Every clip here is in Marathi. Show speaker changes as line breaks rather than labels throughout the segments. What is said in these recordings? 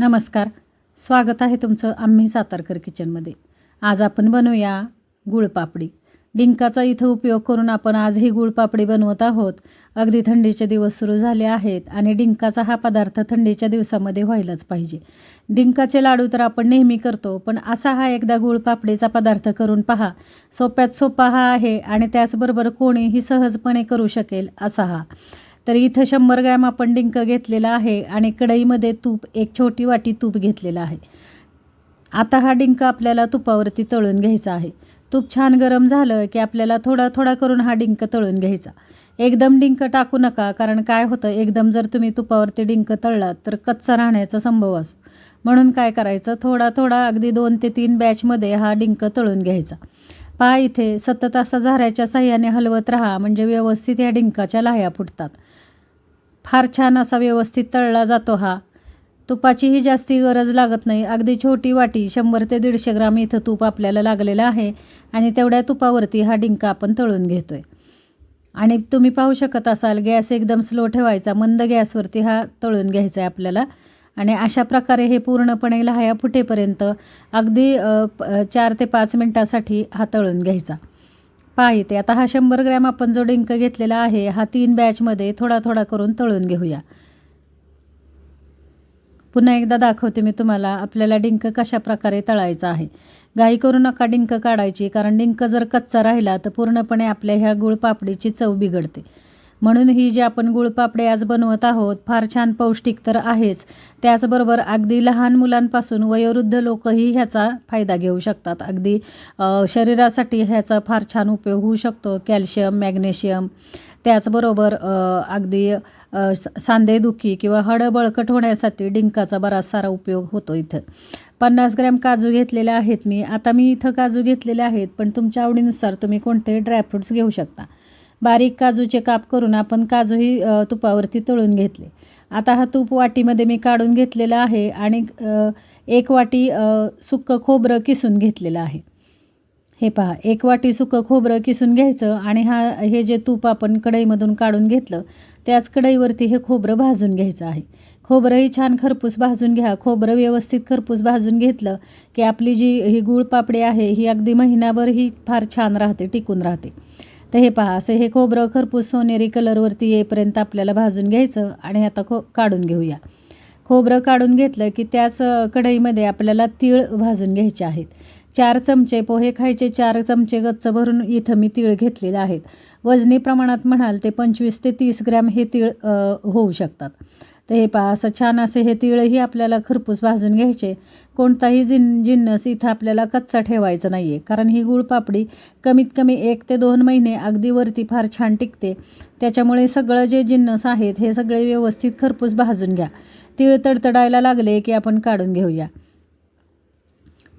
नमस्कार. स्वागत आहे तुमचं आम्ही सातारकर किचनमध्ये. आज आपण बनवूया गुळपापडी डिंकाचा इथं उपयोग करून आपण आज ही गुळपापडी बनवत आहोत. अगदी थंडीचे दिवस सुरू झाले आहेत आणि डिंकाचा हा पदार्थ थंडीच्या दिवसामध्ये व्हायलाच पाहिजे. डिंकाचे लाडू तर आपण नेहमी करतो पण असा हा एकदा गुळपापडीचा पदार्थ करून पहा. सोप्यात सोपा हा आहे आणि त्याचबरोबर कोणीही सहजपणे करू शकेल असा हा. तर इथं शंभर ग्रॅम आपण डिंक घेतलेला आहे आणि कढईमध्ये तूप एक छोटी वाटी तूप घेतलेलं आहे. आता हा डिंक आपल्याला तुपावरती तळून घ्यायचा आहे. तूप छान गरम झालं की आपल्याला थोडा थोडा करून हा डिंक तळून घ्यायचा. एकदम डिंक टाकू नका कारण काय होतं एकदम जर तुम्ही तुपावरती डिंक तळलात तर कच्चा राहण्याचा संभव असतो. म्हणून काय करायचं थोडा थोडा अगदी दोन ते तीन बॅचमध्ये हा डिंक तळून घ्यायचा. पहा इथे सतत असा झाऱ्याच्या साह्याने हलवत राहा म्हणजे व्यवस्थित या डिंकाच्या लाह्या फुटतात. फार छान असा व्यवस्थित तळला जातो हा. तुपाचीही जास्ती गरज लागत नाही. अगदी छोटी वाटी शंभर ते दीडशे ग्राम इथं तूप आपल्याला लागलेलं आहे आणि तेवढ्या तुपावरती हा डिंका आपण तळून घेतो आहे आणि तुम्ही पाहू शकत असाल गॅस एकदम स्लो ठेवायचा मंद गॅसवरती हा तळून घ्यायचा आहे आपल्याला. आणि अशा प्रकारे हे पूर्णपणे लहाया फुटेपर्यंत अगदी चार ते पाच मिनटासाठी हा तळून घ्यायचा. पहा इथे आता हा शंभर ग्रॅम आपण जो डिंक घेतलेला आहे हा तीन बॅचमध्ये थोडा थोडा करून तळून घेऊया. पुन्हा एकदा दाखवते मी तुम्हाला आपल्याला डिंक कशा प्रकारे तळायचा आहे. गाई करू नका डिंक काढायची कारण डिंक जर कच्चा राहिला तर पूर्णपणे आपल्या ह्या गुळपापडीची चव बिघडते. म्हणून ही जी आपण गुळपापडे आज बनवत आहोत फार छान पौष्टिक तर आहेच. त्याचबरोबर अगदी लहान मुलांपासून वयोवृद्ध लोकही ह्याचा फायदा घेऊ शकतात. अगदी शरीरासाठी ह्याचा फार छान उपयोग होऊ शकतो. कॅल्शियम मॅग्नेशियम त्याचबरोबर अगदी सांधेदुखी किंवा हाडं बळकट होण्यासाठी डिंकाचा बराच सारा उपयोग होतो इथं. पन्नास ग्रॅम काजू घेतलेले आहेत मी. आता मी इथं काजू घेतलेले आहेत पण तुमच्या आवडीनुसार तुम्ही कोणतेही ड्रायफ्रूट्स घेऊ शकता? बारीक काजूचे काप करून आपण काजूही तुपावरती तळून घेतले. आता हा तूप वाटीमध्ये मी काढून घेतलेला आहे आणि एक वाटी सुकं सुक्कं खोबरं किसून घेतलेलं आहे. हे पहा एक वाटी सुकं खोबरं किसून घ्यायचं आणि हा हे जे तूप आपण कढईमधून काढून घेतलं त्याच कढईवरती हे खोबरं भाजून घ्यायचं आहे. खोबरंही छान खरपूस भाजून घ्या. खोबरं व्यवस्थित खरपूस भाजून घेतलं की आपली जी ही गुळपापडी आहे ही अगदी महिनाभर ही फार छान राहते टिकून राहते. तर हे पहा असं हे खोबरं खरपूस सोनेरी कलरवरती येईपर्यंत आपल्याला भाजून घ्यायचं आणि आता खो काढून घेऊया. खोबरं काढून घेतलं की त्याच कढईमध्ये आपल्याला तीळ भाजून घ्यायचे आहेत. चार चमचे पोहे खायचे चार चमचे गच्च भरून इथं मी तीळ घेतलेले आहेत. वजनी प्रमाणात म्हणाल ते पंचवीस ते तीस ग्रॅम हे तीळ होऊ शकतात. तर हे पहा असं छान असे हे तिळही आपल्याला खरपूस भाजून घ्यायचे. कोणताही जिन जिन्नस इथं आपल्याला कच्चा ठेवायचा नाही आहे कारण ही गुळपापडी कमीत कमी एक ते दोन महिने अगदी वरती फार छान टिकते. त्याच्यामुळे सगळं जे जिन्नस आहेत हे सगळे व्यवस्थित खरपूस भाजून घ्या. तीळ तडतडायला लागले की आपण काढून घेऊया.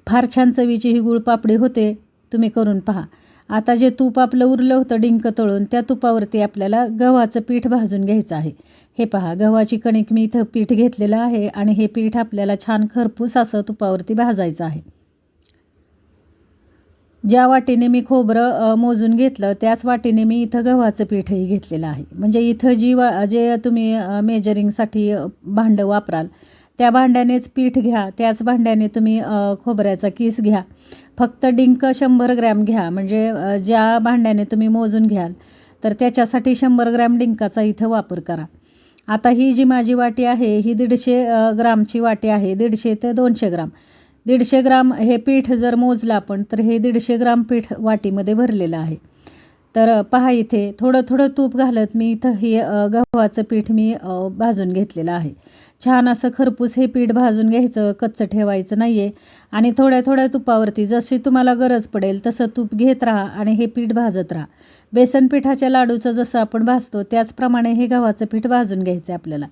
फार छान चवीची ही गुळपापडी होते तुम्ही करून पहा. आता जे तूप आपलं उरलं होतं डिंक तळून त्या तुपावरती आपल्याला गव्हाचं पीठ भाजून घ्यायचं आहे. हे पहा गव्हाची कणिक मी इथं पीठ घेतलेलं आहे आणि हे पीठ आपल्याला छान खरपूस असं तुपावरती भाजायचं आहे. ज्या वाटीने मी खोबरं मोजून घेतलं त्याच वाटीने मी इथं गव्हाचं पीठही घेतलेलं आहे. म्हणजे इथं जी वा जे तुम्ही मेजरिंगसाठी भांडं वापराल त्या भांड्यानेच पीठ घ्या त्याच भांड्याने तुम्ही खोबऱ्याचा किस घ्या. फक्त डिंक शंभर ग्रॅम घ्या म्हणजे ज्या भांड्याने तुम्ही मोजून घ्याल तर त्याच्यासाठी शंभर ग्रॅम डिंकाचा इथं वापर करा. आता ही जी माझी वाटी आहे ही दीडशे ग्रामची वाटी आहे दीडशे ते दोनशे ग्राम. दीडशे ग्राम हे पीठ जर मोजलं आपण तर हे दीडशे ग्राम पीठ वाटीमध्ये भरलेलं आहे. तर पहा इथे थोडं थोडं तूप घालत मी इथं हे गव्हाचं पीठ मी भाजून घेतलेलं आहे. छान असं खरपूस हे पीठ भाजून घ्यायचं कच्चं ठेवायचं नाही आहे आणि थोड्या थोड्या तुपावरती जशी तुम्हाला गरज पडेल तसं तूप घेत राहा आणि हे पीठ भाजत राहा. बेसन पिठाच्या लाडूचं जसं आपण भाजतो त्याचप्रमाणे हे गव्हाचं पीठ भाजून घ्यायचं आहे आपल्याला.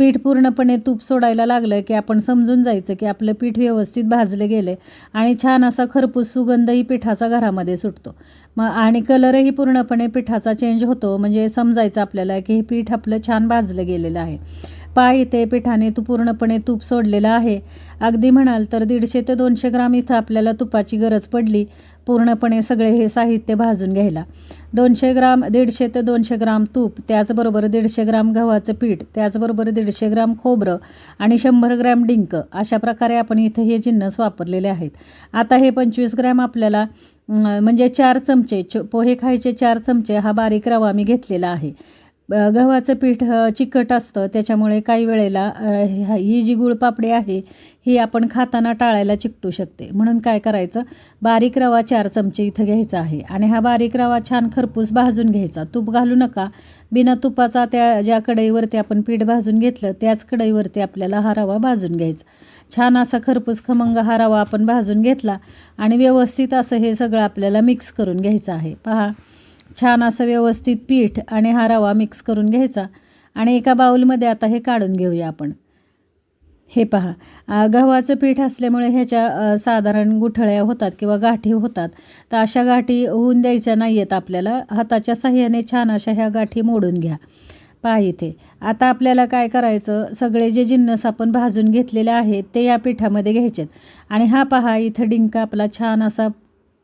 पीठ पूर्णपणे तूप सोडायला लागलं की आपण समजून जायचं की आपलं पीठ व्यवस्थित भाजले गेले आणि छान असा खरपूस सुगंधही पिठाचा घरामध्ये सुटतो. मग आणि कलरही पूर्णपणे पिठाचा चेंज होतो. म्हणजे समजायचं आपल्याला की हे पीठ आपलं छान भाजलं गेलेलं आहे. पाय इथे पिठाने तू पूर्णपणे तूप सोडलेलं आहे. अगदी म्हणाल तर दीडशे ते दोनशे ग्राम इथं आपल्याला तुपाची गरज पडली. पूर्णपणे सगळे हे साहित्य भाजून घ्यायला. दोनशे ग्राम दीडशे ते दोनशे ग्राम तूप त्याचबरोबर दीडशे ग्राम गव्हाचं पीठ त्याचबरोबर दीडशे ग्राम खोबरं आणि शंभर ग्रॅम डिंक अशा प्रकारे आपण इथं हे जिन्नस वापरलेले आहेत. आता हे पंचवीस ग्रॅम आपल्याला म्हणजे चार चमचे पोहे खायचे चार चमचे हा बारीक रवा मी घेतलेला आहे. गव्हाचं पीठ चिकट असतं त्याच्यामुळे काही वेळेला ही जी गुळपापडी आहे ही आपण खाताना टाळायला चिकटू शकते. म्हणून काय करायचं? बारीक रवा चार चमचे इथं घ्यायचा आहे. आणि हा बारीक रवा छान खरपूस भाजून घ्यायचा. तूप घालू नका. बिना तुपाचा त्या ज्या कढईवरती आपण पीठ भाजून घेतलं त्याच कढईवरती आपल्याला हा रवा भाजून घ्यायचा. छान असा खरपूस खमंग हा रवा आपण भाजून घेतला आणि व्यवस्थित असं हे सगळं आपल्याला मिक्स करून घ्यायचं आहे. पहा. छान असं व्यवस्थित पीठ आणि हा रवा मिक्स करून घ्यायचा. आणि एका बाऊलमध्ये आता हे काढून घेऊया आपण. हे पहा. गव्हाचं पीठ असल्यामुळे ह्याच्या साधारण गुठळ्या होतात किंवा गाठी होतात. तर अशा गाठी होऊन द्यायच्या नाही आहेत आपल्याला. हाताच्या साह्याने छान अशा ह्या गाठी मोडून घ्या. पहा इथे. आता आपल्याला काय करायचं? सगळे जे जिन्नस आपण भाजून घेतलेले आहेत ते या पिठामध्ये घ्यायचेत. आणि हा पहा इथं डिंक आपला छान असा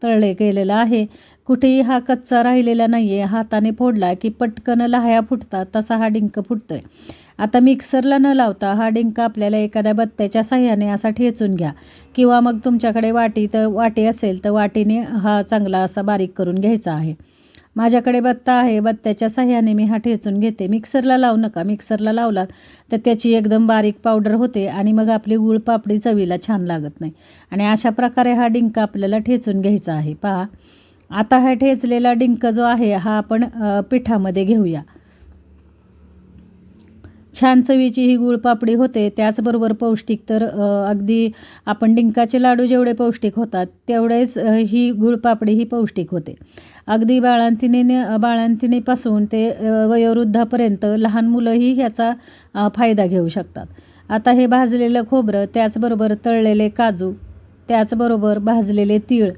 तळले गेलेलं आहे. कुठेही हा कच्चा राहिलेला नाही आहे हाताने फोडला की पटकन लहाया फुटतात तसा हा डिंक फुटतोय. आता मिक्सरला न लावता हा डिंक आपल्याला एखाद्या बत्त्याच्या साह्याने असा ठेचून घ्या. किंवा मग तुमच्याकडे वाटी तर वाटी असेल तर वाटीने हा चांगला असा बारीक करून घ्यायचा आहे. माझ्याकडे बत्ता आहे बत्त्याच्या साह्याने मी हा ठेचून घेते. मिक्सरला लावू नका मिक्सरला लावलात तर त्याची एकदम बारीक पावडर होते आणि मग आपली गुळ पापडी चवीला छान लागत नाही. आणि अशा प्रकारे हा डिंक आपल्याला ठेचून घ्यायचा आहे. पहा आता हा ठेचलेला डिंक जो आहे हा आपण पिठामध्ये घेऊया. छान चवीची ही गुळपापडी होते त्याचबरोबर पौष्टिक तर अगदी आपण डिंकाचे लाडू जेवढे पौष्टिक होतात तेवढेच ही गुळपापडी ही पौष्टिक होते. अगदी बाळंतिणीने बाळंतिणीपासून ते वयोवृद्धापर्यंत लहान मुलंही ह्याचा फायदा घेऊ शकतात. आता हे भाजलेलं खोबरं त्याचबरोबर तळलेले काजू त्याचबरोबर भाजलेले तीळ.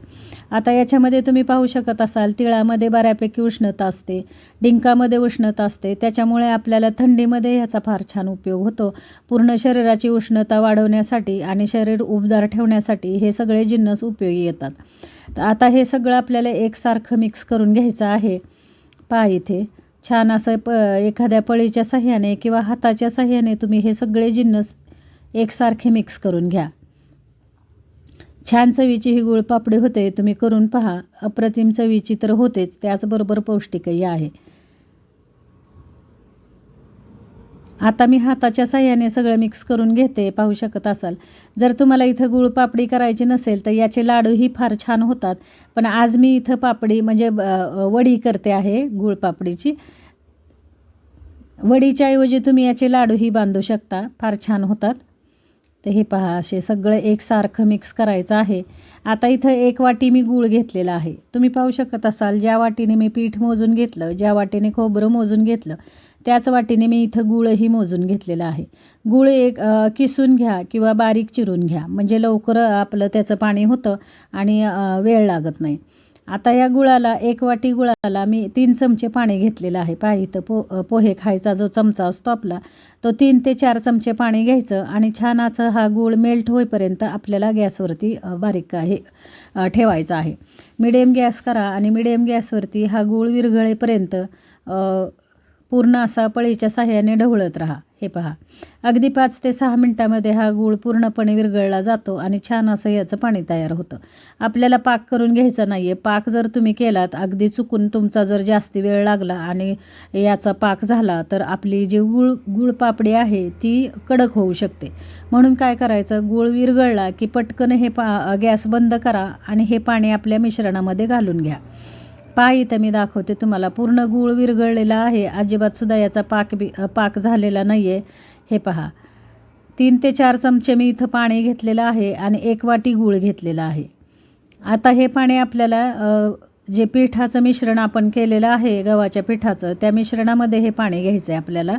आता याच्यामध्ये तुम्ही पाहू शकत असाल तिळामध्ये बऱ्यापैकी उष्णता असते डिंकामध्ये उष्णता असते. त्याच्यामुळे आपल्याला थंडीमध्ये ह्याचा फार छान उपयोग होतो. पूर्ण शरीराची उष्णता वाढवण्यासाठी आणि शरीर उबदार ठेवण्यासाठी हे सगळे जिन्नस उपयोगी येतात. तर आता हे सगळं आपल्याला एकसारखं मिक्स करून घ्यायचं आहे. पहा इथे. छान असं प एखाद्या पळीच्या साह्याने किंवा हाताच्या साह्याने तुम्ही हे सगळे जिन्नस एकसारखे मिक्स करून घ्या. छान चवीची ही गुळपापडी होते तुम्ही करून पहा. अप्रतिम चवीची तर होतेच त्याचबरोबर पौष्टिकही आहे. आता मी हाताच्या साह्याने सगळं मिक्स करून घेते पाहू शकत असाल. जर तुम्हाला इथं गुळ पापडी करायची नसेल तर याचे लाडूही फार छान होतात. पण आज मी इथं पापडी म्हणजे वडी करते आहे गुळ पापडीची वडीच्या ऐवजी तुम्ही याचे लाडूही बांधू शकता फार छान होतात. तर हे पहा असे सगळं एकसारखं मिक्स करायचं आहे. आता इथं एक वाटी मी गूळ घेतलेला आहे. तुम्ही पाहू शकत असाल ज्या वाटीने मी पीठ मोजून घेतलं ज्या वाटीने खोबरं मोजून घेतलं त्याच वाटीने मी इथं गुळही मोजून घेतलेला आहे. गूळ एक किसून घ्या किंवा बारीक चिरून घ्या. म्हणजे लवकर आपलं त्याचं पाणी होतं आणि वेळ लागत नाही. आता या गुळाला एक वाटी गुळाला मी तीन चमचे पाणी घेतलेलं आहे. पहा इथं पो पोहे खायचा जो चमचा असतो आपला तो तीन ते चार चमचे पाणी घ्यायचं आणि छानाचं हा गूळ मेल्ट होईपर्यंत आपल्याला गॅसवरती बारीक हे ठेवायचा आहे. मिडियम गॅस करा आणि मिडियम गॅसवरती हा गूळ विरघळेपर्यंत पूर्ण असा पळीच्या साह्याने ढवळत राहा. हे पहा. अगदी पाच ते सहा मिनटामध्ये हा गूळ पूर्णपणे विरघळला जातो आणि छान असं याचं पाणी तयार होतं. आपल्याला पाक करून घ्यायचा नाही आहे पाक जर तुम्ही केलात अगदी चुकून तुमचा जर जास्ती वेळ लागला आणि याचा पाक झाला तर आपली जी गुळ पापडी आहे ती कडक होऊ शकते. म्हणून काय करायचं? गूळ विरघळला की पटकन हे पा गॅस बंद करा आणि हे पाणी आपल्या मिश्रणामध्ये घालून घ्या. पाय इथं मी दाखवते तुम्हाला. पूर्ण गूळ विरघळलेला आहे. अजिबातसुद्धा याचा पाक बी पाक झालेला नाही आहे हे पहा. तीन ते चार चमचे मी इथं पाणी घेतलेलं आहे आणि एक वाटी गूळ घेतलेला आहे. आता हे पाणी आपल्याला जे पिठाचं मिश्रण आपण केलेलं आहे गव्हाच्या पिठाचं त्या मिश्रणामध्ये हे पाणी घ्यायचं आहे आपल्याला.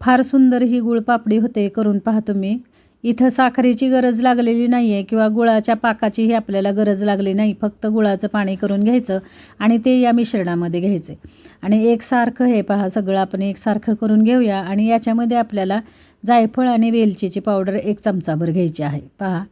फार सुंदर ही गुळपापडी होते करून पहा तुम्ही. इथं साखरेची गरज लागलेली नाही आहे किंवा गुळाच्या पाकाचीही आपल्याला गरज लागली नाही. फक्त गुळाचं पाणी करून घ्यायचं आणि ते या मिश्रणामध्ये घ्यायचे. आणि एकसारखं हे पहा सगळं आपण एकसारखं करून घेऊया. आणि याच्यामध्ये आपल्याला जायफळ आणि वेलचीची पावडर एक चमचाभर घ्यायची आहे. पहा.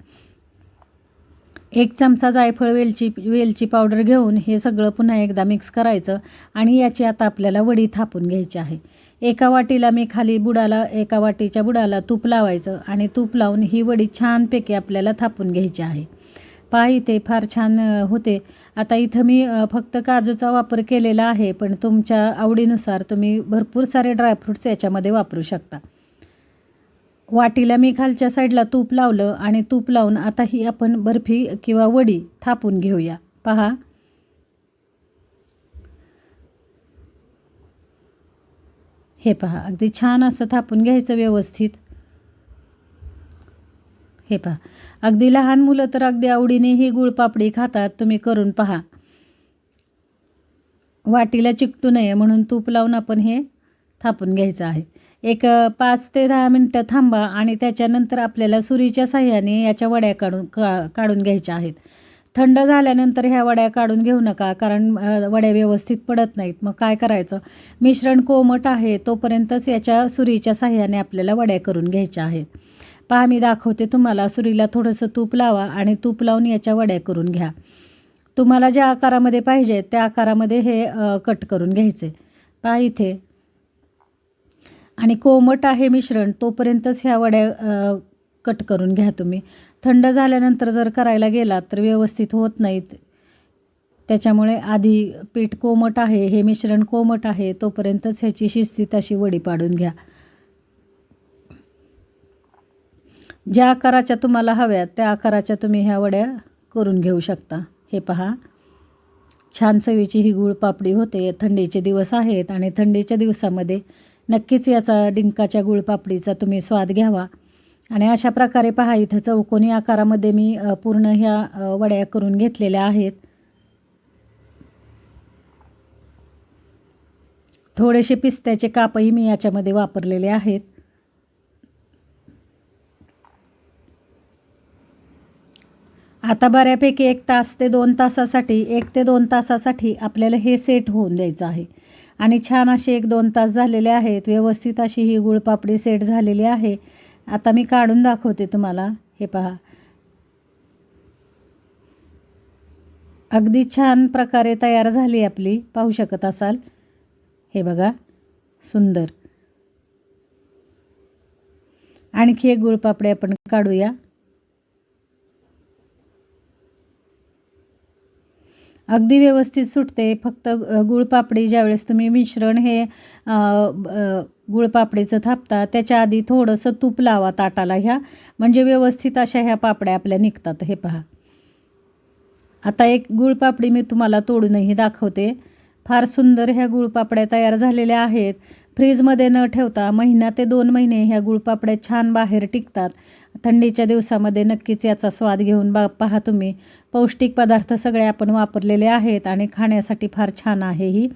एक चमचा जायफळ वेलची वेलची पावडर घेऊन हे सगळं पुन्हा एकदा मिक्स करायचं आणि याची आता आपल्याला वडी थापून घ्यायची आहे. एका वाटीला मी खाली बुडाला एका वाटीच्या बुडाला तूप लावायचं आणि तूप लावून ही वडी छानपैकी आपल्याला थापून घ्यायची आहे. पहा इथे फार छान होते. आता इथं मी फक्त काजूचा वापर केलेला आहे पण तुमच्या आवडीनुसार तुम्ही भरपूर सारे ड्रायफ्रूट्स याच्यामध्ये वापरू शकता. वाटीला मी खालच्या साईडला तूप लावलं आणि तूप लावून आता ही आपण बर्फी किंवा वडी थापून घेऊया. पहा. हे पहा अगदी छान असं थापून घ्यायचं व्यवस्थित. हे पहा. अगदी लहान मुलं तर अगदी आवडीने ही गुळपापडी खातात तुम्ही करून पहा. वाटीला चिकटू नये म्हणून तूप लावून आपण हे थापून घ्यायचं आहे. एक पाच ते दहा मिनटं थांबा आणि त्याच्यानंतर आपल्याला सुरीच्या साह्याने याच्या वड्या काढून का काढून घ्यायच्या आहेत. थंड झाल्यानंतर ह्या वड्या काढून घेऊ नका कारण वड्या व्यवस्थित पडत नाहीत. मग काय करायचं? मिश्रण कोमट आहे तोपर्यंतच याच्या सुरीच्या साह्याने आपल्याला वड्या करून घ्यायच्या आहेत. पहा मी दाखवते तुम्हाला. सुरीला थोडंसं तूप लावा आणि तूप लावून याच्या वड्या करून घ्या. तुम्हाला ज्या आकारामध्ये पाहिजे त्या आकारामध्ये हे कट करून घ्यायचे. पहा इथे. आणि कोमट आहे मिश्रण तोपर्यंतच ह्या वड्या कट करून घ्या तुम्ही. थंड झाल्यानंतर जर करायला गेलात तर व्यवस्थित होत नाहीत. त्याच्यामुळे आधी पीठ कोमट आहे हे मिश्रण कोमट आहे तोपर्यंतच ह्याची शिस्तीत अशी वडी पाडून घ्या. ज्या आकाराच्या तुम्हाला हव्यात त्या आकाराच्या तुम्ही ह्या वड्या करून घेऊ शकता. हे पहा. छान चवीची ही गुळपापडी होते. थंडीचे दिवस आहेत आणि थंडीच्या दिवसामध्ये नक्कीच याचा डिंकाच्या गुळपापडीचा तुम्ही स्वाद घ्यावा. आणि अशा प्रकारे पहा इथं चौकोनी आकारामध्ये मी पूर्ण ह्या वड्या करून घेतलेल्या आहेत. थोडेसे पिस्त्याचे कापही मी याच्यामध्ये वापरलेले आहेत. आता बऱ्यापैकी एक तास ते दोन तासासाठी एक ते दोन तासासाठी आपल्याला हे सेट होऊन द्यायचं आहे. आणि छान असे एक दोन तास झालेले आहेत. व्यवस्थित अशी ही गुळपापडी सेट झालेली आहे. आता मी काढून दाखवते तुम्हाला. हे पहा. अगदी छान प्रकारे तयार झाली आपली. पाहू शकत असाल. हे बघा. सुंदर. आणखी एक गुळपापडी आपण काढूया. अगदी व्यवस्थित सुटते. फक्त गुळपापडी ज्यावेळेस तुम्ही मिश्रण हे गुळपापडीचं थापता त्याच्या आधी थोडंसं तूप लावा ताटाला ह्या. म्हणजे व्यवस्थित अशा ह्या पापड्या आपल्या निघतात हे पहा. आता एक गुळपापडी मी तुम्हाला तोडूनही दाखवते. फार सुंदर ह्या गुळपापड्या तयार झालेल्या आहेत. फ्रीजमध्ये न ठेवता महिना ते दोन महिने ह्या गुळपापड्या छान बाहेर टिकतात. थंडीच्या दिवसामध्ये नक्कीच याचा स्वाद घेऊन बा पहा तुम्ही. पौष्टिक पदार्थ सगळे आपण वापरलेले आहेत आणि खाण्यासाठी फार छान आहे ही.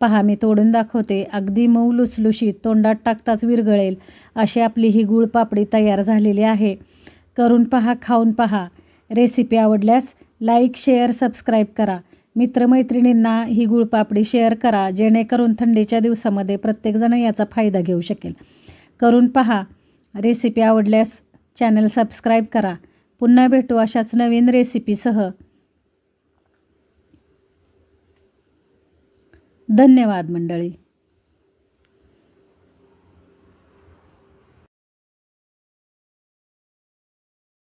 पहा मी तोडून दाखवते. अगदी मऊ लुसलुशीत तोंडात टाकताच विरघळेल अशी आपली ही गुळपापडी तयार झालेली आहे. करून पहा खाऊन पहा. रेसिपी आवडल्यास लाईक शेअर सबस्क्राईब करा. मित्रमैत्रिणींना ही गुळपापडी शेअर करा जेणेकरून थंडीच्या दिवसामध्ये प्रत्येकजण याचा फायदा घेऊ शकेल. करून पहा. रेसिपी आवडल्यास चॅनल सबस्क्राईब करा. पुन्हा भेटू अशाच नवीन रेसिपीसह. धन्यवाद मंडळी.